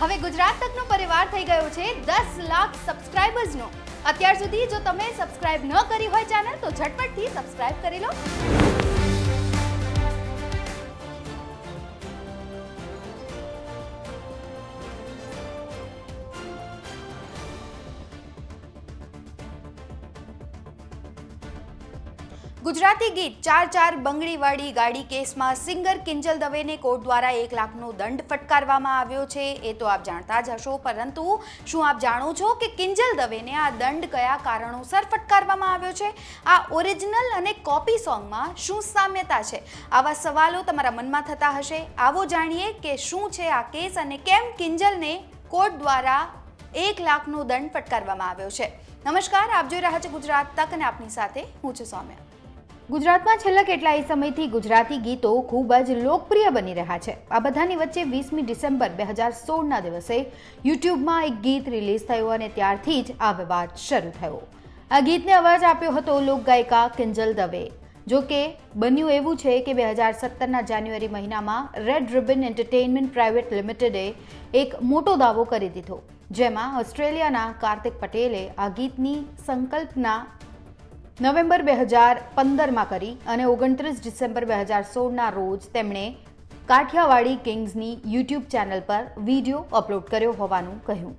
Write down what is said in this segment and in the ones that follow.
હવે ગુજરાત તકનો પરિવાર થઈ ગયો છે દસ લાખ સબસ્ક્રાઇબર્સનો અત્યાર સુધી જો તમે સબસ્ક્રાઇબ ન કરી હોય ચેનલ તો ઝટપટથી સબસ્ક્રાઇબ કરી લો. ગુજરાતી ગીત ચાર ચાર બંગડીવાળી ગાડી કેસમાં સિંગર કિંજલ દવેને કોર્ટ દ્વારા એક લાખનો દંડ ફટકારવામાં આવ્યો છે. એ તો આપ જાણતા જ હશો. પરંતુ શું આપ જાણો છો કે કિંજલ દવેને આ દંડ કયા કારણોસર ફટકારવામાં આવ્યો છે? આ ઓરિજિનલ અને કોપી સોંગમાં શું સામ્યતા છે? આવા સવાલો તમારા મનમાં થતા હશે. આવો જાણીએ કે શું છે આ કેસ અને કેમ કિંજલને કોર્ટ દ્વારા એક લાખનો દંડ ફટકારવામાં આવ્યો છે. નમસ્કાર, આપ જોઈ રહ્યા છો ગુજરાત તક અને આપની સાથે હું છું સૌમ્યા. ગુજરાતમાં છેલ્લા કેટલાય સમયથી ગુજરાતી ગીતો ખૂબ જ લોકપ્રિય બની રહ્યા છે. આ બધાની વચ્ચે વીસમી ડિસેમ્બર બે હજાર સોળના દિવસે યુટ્યુબમાં એક ગીત રિલીઝ થયું અને ત્યારથી જ આ વિવાદ શરૂ થયો. આ ગીતને અવાજ આપ્યો હતો લોકગાયિકા કિંજલ દવે. જો કે, બન્યું એવું છે કે બે હજાર સત્તરના જાન્યુઆરી મહિનામાં રેડ રિબન એન્ટરટેઇનમેન્ટ પ્રાઇવેટ લિમિટેડે એક મોટો દાવો કરી દીધો, જેમાં ઓસ્ટ્રેલિયાના કાર્તિક પટેલે આ ગીતની સંકલ્પના નવેમ્બર બે હજાર પંદરમાં કરી અને ઓગણત્રીસ ડિસેમ્બર બે હજાર સોળના રોજ તેમણે કાઠિયાવાડી કિંગ્સની યુટ્યુબ ચેનલ પર વીડિયો અપલોડ કર્યો હોવાનું કહ્યું.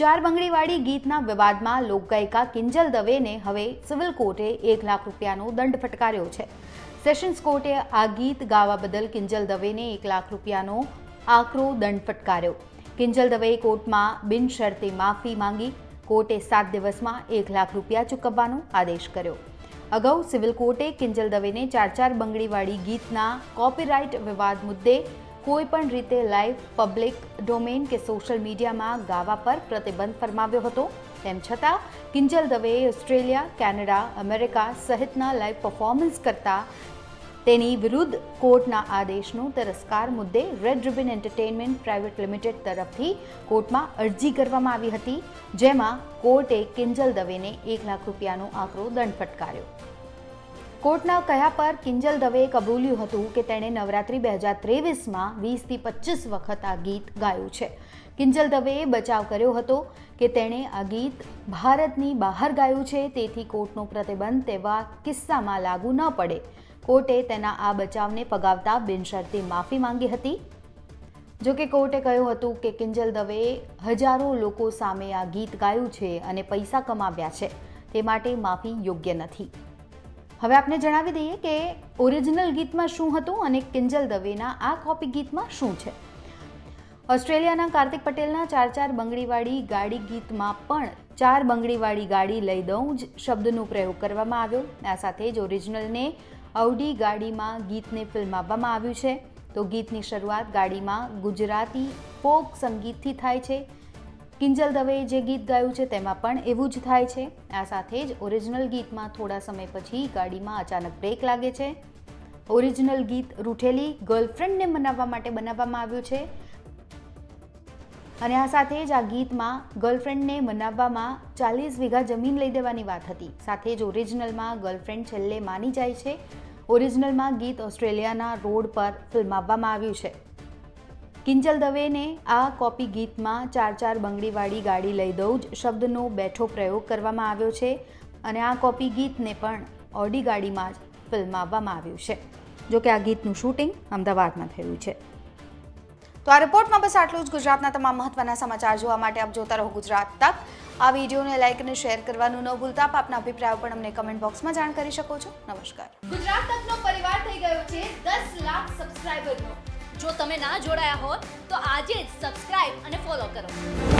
ચાર બંગડીવાળી ગીતના વિવાદમાં લોકગાયિકા કિંજલ દવેને હવે સિવિલ કોર્ટે એક લાખ રૂપિયાનો દંડ ફટકાર્યો છે. સેશન્સ કોર્ટે આ ગીત ગાવા બદલ કિંજલ દવેને એક લાખ રૂપિયાનો આકરો દંડ ફટકાર્યો. કિંજલ દવેએ કોર્ટમાં બિનશરતી માફી માંગી કોર્ટે સાત દિવસમાં એક લાખ રૂપિયા ચૂકવવાનો આદેશ કર્યો. અગાઉ સિવિલ કોર્ટે કિંજલ દવેને ચાર ચાર બંગડીવાળી ગીતના કોપીરાઇટ વિવાદ મુદ્દે કોઈપણ રીતે લાઈવ પબ્લિક ડોમેન કે સોશિયલ મીડિયામાં ગાવા પર પ્રતિબંધ ફરમાવ્યો હતો. તેમ છતાં, કિંજલ દવેએ ઓસ્ટ્રેલિયા, કેનેડા, અમેરિકા સહિતના લાઈવ પરફોર્મન્સ કરતા તેની વિરુદ્ધ કોર્ટના આદેશનો તિરસ્કાર મુદ્દે red ribbon entertainment private limited તરફથી કોર્ટમાં અરજી કરવામાં આવી હતી, જેમાં કોર્ટે કિંજલ દવેને એક લાખ રૂપિયાનો આકરો દંડ ફટકાર્યો. કોર્ટના કહ્યા પર કિંજલ દવેએ કબૂલ્યું હતું કે તેણે નવરાત્રિ બે હજાર ત્રેવીસમાં વીસથી પચીસ વખત આ ગીત ગાયું છે. કિંજલ દવેએ બચાવ કર્યો હતો કે તેણે આ ગીત ભારતની બહાર ગાયું છે, તેથી કોર્ટનો પ્રતિબંધ તેવા કિસ્સામાં લાગુ ન પડે. કોર્ટે તેના આ બચાવને પગાવતા બિનશરતી માફી માંગી હતી. જો કે કોર્ટે કહ્યું હતું કે કિંજલ દવેએ હજારો લોકો સામે આ ગીત ગાયું છે અને પૈસા કમાવ્યા છે. તે માટે માફી યોગ્ય નથી. હવે આપને જણાવી દઈએ કે ઓરિજિનલ ગીતમાં શું હતું અને કિંજલ દવેના આ કોપી ગીતમાં શું છે. ઓસ્ટ્રેલિયાના કાર્તિક પટેલના ચાર ચાર બંગડીવાળી ગાડી ગીતમાં પણ ચાર બંગડીવાળી ગાડી લઈ દઉં જ શબ્દનો પ્રયોગ કરવામાં આવ્યો. આ સાથે જ ઓરિજિનલને અવડી ગાડીમાં ગીતને ફિલ્માવવામાં આવ્યું છે. તો ગીતની શરૂઆત ગાડીમાં ગુજરાતી ફોક સંગીતથી થાય છે. કિંજલ દવેએ જે ગીત ગાયું છે તેમાં પણ એવું જ થાય છે. આ સાથે જ ઓરિજિનલ ગીતમાં થોડા સમય પછી ગાડીમાં અચાનક બ્રેક લાગે છે. ઓરિજિનલ ગીત રૂઠેલી ગર્લફ્રેન્ડને મનાવવા માટે બનાવવામાં આવ્યું છે. અને આ સાથે જ આ ગીતમાં ગર્લફ્રેન્ડને મનાવવામાં ચાલીસ વીઘા જમીન લઈ દેવાની વાત હતી. સાથે જ ઓરિજિનલમાં ગર્લફ્રેન્ડ છેલ્લે માની જાય છે. ઓરિજિનલમાં ગીત ઓસ્ટ્રેલિયાના રોડ પર ફિલ્માવવામાં આવ્યું છે. કિંજલ દવેને આ કોપી ગીતમાં ચાર ચાર બંગડીવાળી ગાડી લઈ દઉં જ શબ્દનો બેઠો પ્રયોગ કરવામાં આવ્યો છે અને આ કોપી ગીતને પણ ઓડી ગાડીમાં જ ફિલ્માવવામાં આવ્યું છે. જોકે આ ગીતનું શૂટિંગ અમદાવાદમાં થયું છે. તો આ રિપોર્ટમાં બસ આટલું જ. ગુજરાતના તમામ મહત્વના સમાચાર જોવા માટે આપ જોતા રહો ગુજરાત તક. આ વિડીયોને લાઇક અને શેર કરવાનું ન ભૂલતા. આપ આપના અભિપ્રાયો પણ અમને કમેન્ટ બોક્સમાં જાણ કરી શકો છો. નમસ્કાર. ગુજરાત તકનો પરિવાર થઈ ગયો છે દસ લાખ સબસ્ક્રાઇબરનો. જો તમે ના જોડાયા હો તો આજે જ સબસ્ક્રાઇબ અને ફોલો કરો.